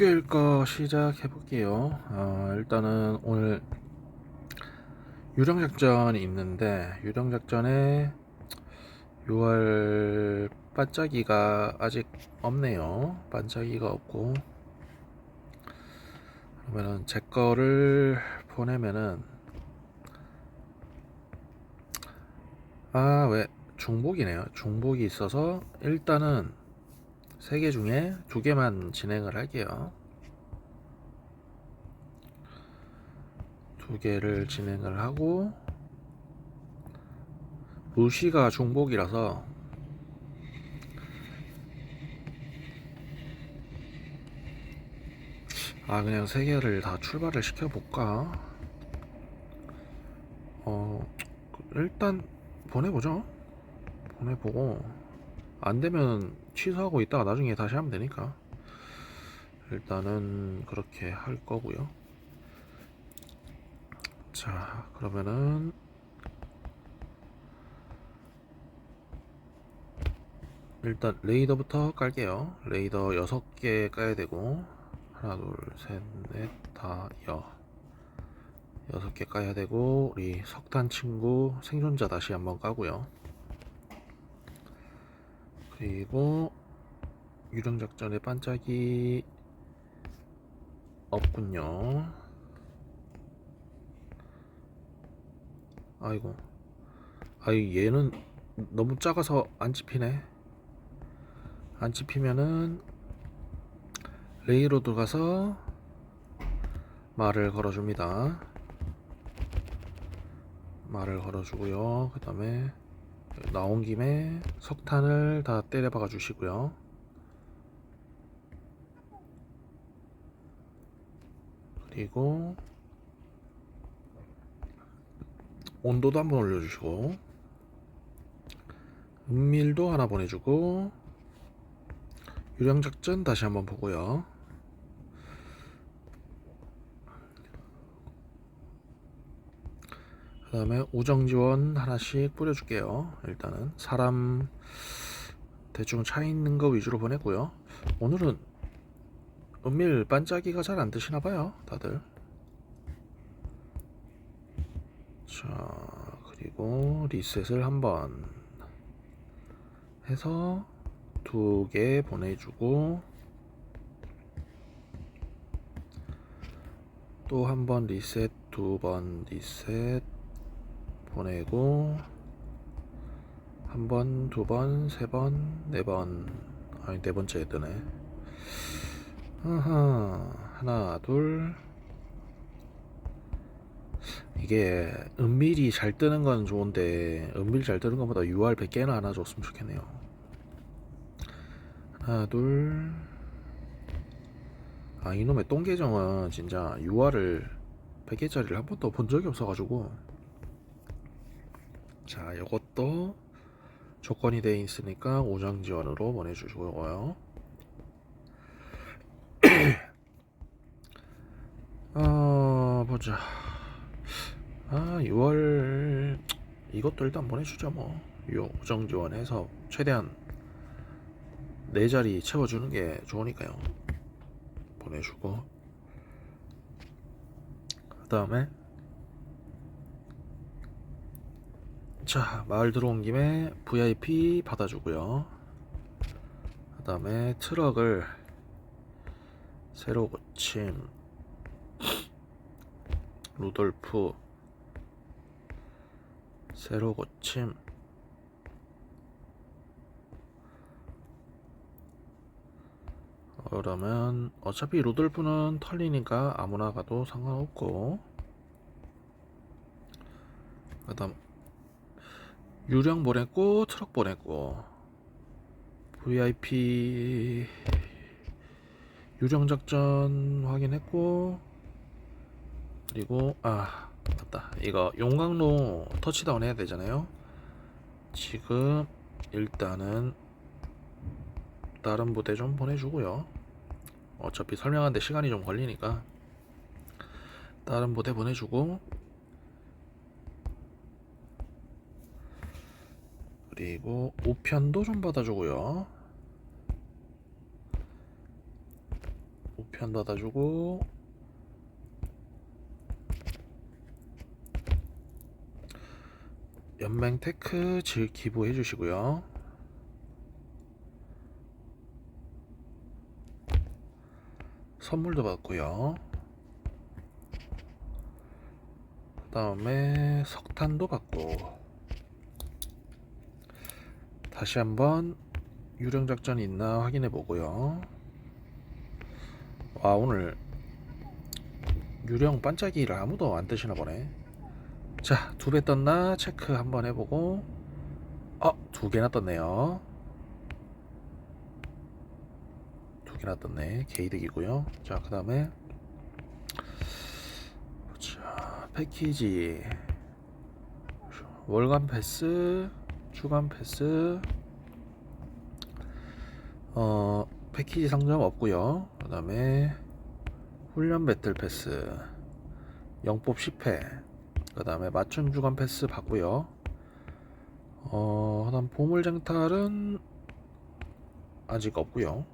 목요일 거 시작해 볼게요. 어, 일단은 오늘 유령 작전이 있는데 유령 작전에 6월 반짝이가 아직 없네요. 반짝이가 없고 그러면은 제 거를 보내면은 아 왜 중복이네요. 중복이 있어서 일단은 세 개 중에 두 개만 진행을 할게요. 두 개를 진행을 하고 루시가 중복이라서 아 그냥 세 개를 다 출발을 시켜 볼까? 어 일단 보내보죠. 보내보고 안 되면 취소하고 있다가 나중에 다시 하면 되니까 일단은 그렇게 할 거고요. 자, 그러면은 일단 레이더부터 깔게요. 레이더 6개 까야 되고 하나, 둘, 셋, 넷, 다, 여 여섯 개 까야 되고 우리 석탄 친구 생존자 다시 한번 까고요. 그리고 유령 작전의 반짝이 없군요. 아이고, 아이 얘는 너무 작아서 안 집히네. 안 집히면은 레이로 들어가서 말을 걸어줍니다. 말을 걸어주고요. 그 다음에 나온 김에 석탄을 다 때려 박아 주시고요. 그리고 온도도 한번 올려주시고 은밀도 하나 보내주고 유령 작전 다시 한번 보고요. 그 다음에 우정지원 하나씩 뿌려줄게요. 일단은 사람 대충 차 있는 거 위주로 보내고요. 오늘은 은밀 반짝이가 잘 안 드시나 봐요. 다들. 자, 그리고 리셋을 한번 해서 두 개 보내주고 또 한 번 리셋, 두 번 리셋 보내고 한 번, 두 번, 세 번, 네 번. 아니 네 번째 뜨네. 아하, 하나, 둘. 이게 은밀이 잘 뜨는 건 좋은데 은밀 잘 뜨는 것보다 UR 100개나 하나 줬으면 좋겠네요. 하나, 둘. 아 이놈의 똥계정은 진짜 UR을 100개짜리를 한 번도 본 적이 없어가지고 자, 이것도 조건이 되어 있으니까 오장 지원으로 보내주시고요. 어, 보자. 아, 6월 이것도 일단 보내주자 뭐. 요 오정 지원해서 최대한 네 자리 채워주는 게 좋으니까요. 보내주고 그 다음에 자, 마을 들어온 김에 VIP 받아주고요. 그 다음에 트럭을 새로 고침 루돌프 새로 고침 그러면 어차피 루돌프는 털리니까 아무나 가도 상관없고 그 다음 유령 보냈고 트럭 보냈고. VIP 유령 작전 확인했고 그리고 아 맞다. 이거 용광로 터치다운 해야 되잖아요. 지금 일단은 다른 부대 좀 보내주고요. 어차피 설명하는데 시간이 좀 걸리니까. 다른 부대 보내주고 그리고 우편도 좀 받아주고요. 편 닫아주고 연맹 테크 질 기부해 주시고요. 선물도 받고요. 그 다음에 석탄도 받고 다시 한번 유령 작전이 있나 확인해 보고요. 와 오늘 유령 반짝이를 아무도 안 뜨시나 보네. 자, 두 배 떴나 체크 한번 해보고 어, 두 개나 떴네요. 두 개나 떴네. 개이득이고요. 자, 그 다음에 자, 패키지 월간 패스, 주간 패스 어, 패키지 상점 없고요. 그 다음에 훈련 배틀 패스 영법 10회 그 다음에 맞춤 주간 패스 받고요. 어, 그다음 보물 쟁탈은 아직 없고요.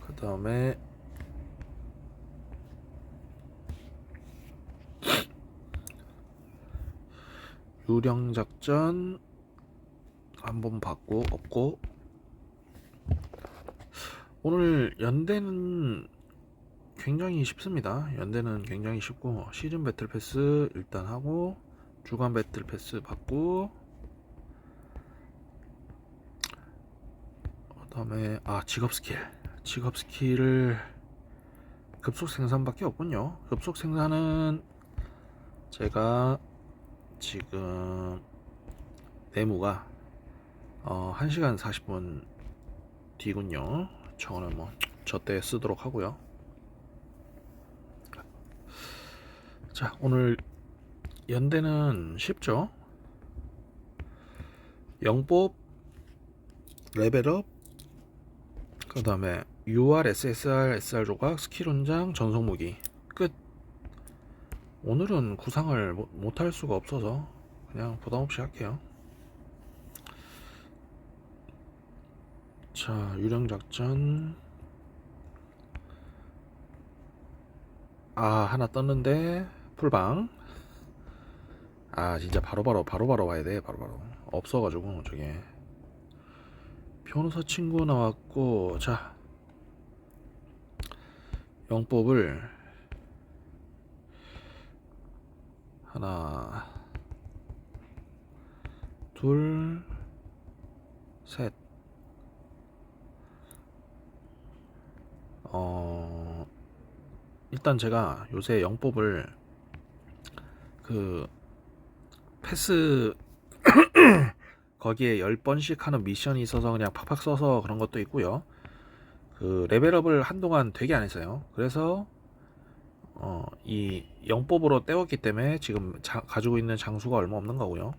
그 다음에 유령 작전 한번 받고 없고 오늘 연대는 굉장히 쉽습니다. 연대는 굉장히 쉽고 시즌 배틀 패스 일단 하고 주간 배틀 패스 받고 그다음에 아 직업 스킬 직업 스킬을 급속 생산밖에 없군요. 급속 생산은 제가 지금 네모가 어, 1시간 40분 뒤군요. 저거는 뭐 저때 쓰도록 하고요. 자, 오늘 연대는 쉽죠? 영법 레벨업 그 다음에 UR, SSR, SR 조각, 스킬 훈장, 전속 무기 끝 오늘은 구상을 못 할 수가 없어서 그냥 부담 없이 할게요. 자 유령 작전. 아 하나 떴는데 풀방. 아 진짜 바로바로 바로바로 와야 돼 바로바로. 없어가지고 저게. 변호사 친구 나왔고 자. 영법을 하나 둘 셋 어 일단 제가 요새 영법을 그 패스 거기에 10번씩 하는 미션이 있어서 그냥 팍팍 써서 그런 것도 있고요. 그 레벨업을 한동안 되게 안 했어요. 그래서 어, 이 영법으로 때웠기 때문에 지금 자, 가지고 있는 장수가 얼마 없는 거고요.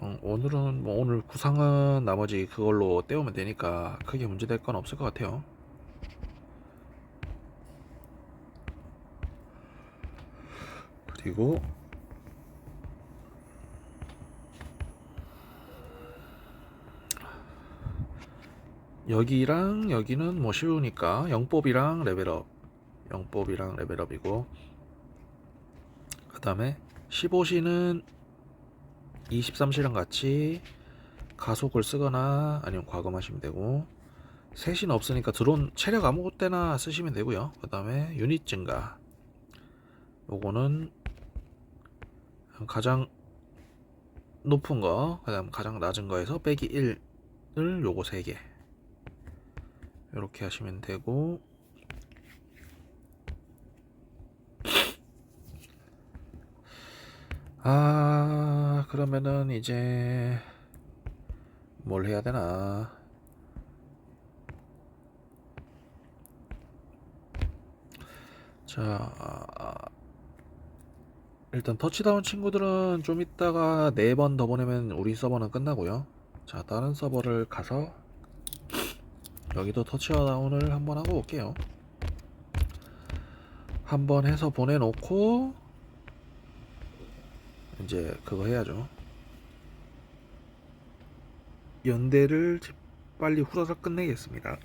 어, 오늘은 뭐 오늘 구상은 나머지 그걸로 때우면 되니까 크게 문제될 건 없을 것 같아요. 그리고 여기랑 여기는 뭐 쉬우니까 영법이랑 레벨업 영법이랑 레벨업이고. 그 다음에 15시는 23시랑 같이 가속을 쓰거나 아니면 과금하시면 되고. 셋은 없으니까 드론 체력 아무 때나 쓰시면 되고요. 그 다음에 유닛 증가. 요거는 가장 높은 거, 그 다음 가장 낮은 거에서 빼기 1을 요거 3개. 이렇게 하시면 되고, 아, 그러면은 이제 뭘 해야 되나? 자, 일단 터치다운 친구들은 좀 이따가 네 번 더 보내면 우리 서버는 끝나고요. 자, 다른 서버를 가서 여기도 터치다운을 한번 하고 올게요. 한번 해서 보내놓고 이제 그거 해야죠. 연대를 빨리 후다닥 끝내겠습니다.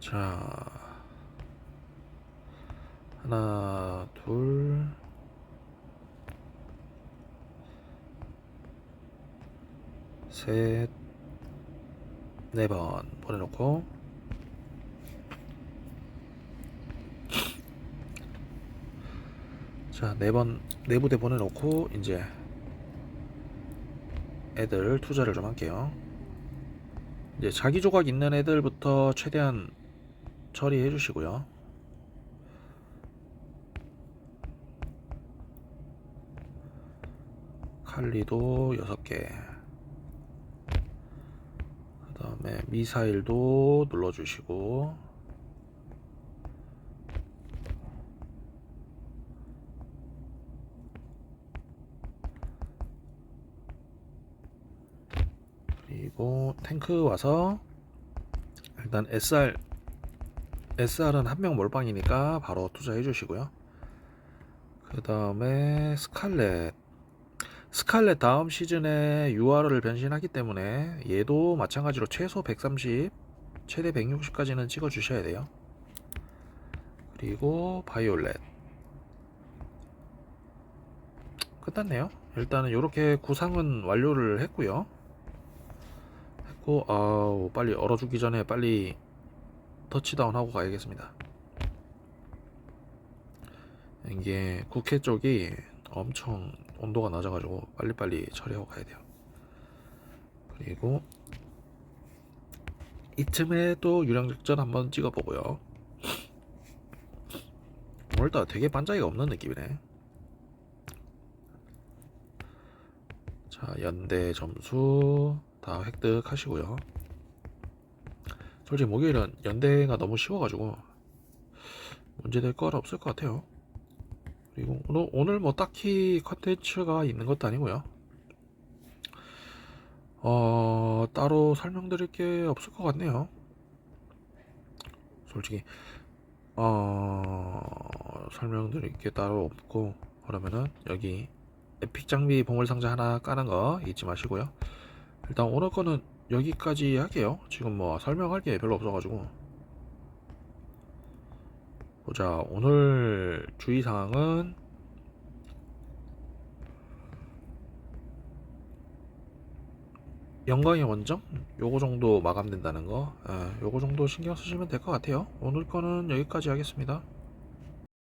자, 하나, 둘, 셋, 네 번 보내놓고 자, 네 번, 네 부대 보내놓고 이제 애들 투자를 좀 할게요. 이제 자기 조각 있는 애들부터 최대한 처리해 주시고요. 칼리도 6개. 그 다음에 미사일도 눌러주시고. 그리고 탱크 와서 일단 SR SR은 한 명 몰빵이니까 바로 투자해 주시고요. 그 다음에 스칼렛 스칼렛 다음 시즌에 UR을 변신하기 때문에 얘도 마찬가지로 최소 130 최대 160까지는 찍어 주셔야 돼요. 그리고 바이올렛 끝났네요. 일단은 이렇게 구상은 완료를 했고요. 했고 아우 빨리 얼어 죽기 전에 빨리 터치다운 하고 가야겠습니다. 이게 국회 쪽이 엄청 온도가 낮아가지고 빨리빨리 처리하고 가야 돼요. 그리고 이쯤에 또 유령작전 한번 찍어보고요. 오늘따라 되게 반짝이가 없는 느낌이네. 자, 연대 점수 다 획득하시고요. 솔직히 목요일은 연대가 너무 쉬워가지고 문제될 건 없을 것 같아요. 그리고 오늘, 오늘 뭐 딱히 컨텐츠가 있는 것도 아니고요. 어, 따로 설명드릴 게 없을 것 같네요. 솔직히, 어, 설명드릴 게 따로 없고, 그러면은 여기 에픽 장비 보물 상자 하나 까는 거 잊지 마시고요. 일단 오늘 거는 여기까지 할게요. 지금 뭐 설명할 게 별로 없어가지고. 보자. 오늘 주의사항은 영광의 원정? 요거 정도 마감된다는 거. 예, 요거 정도 신경 쓰시면 될 것 같아요. 오늘 거는 여기까지 하겠습니다.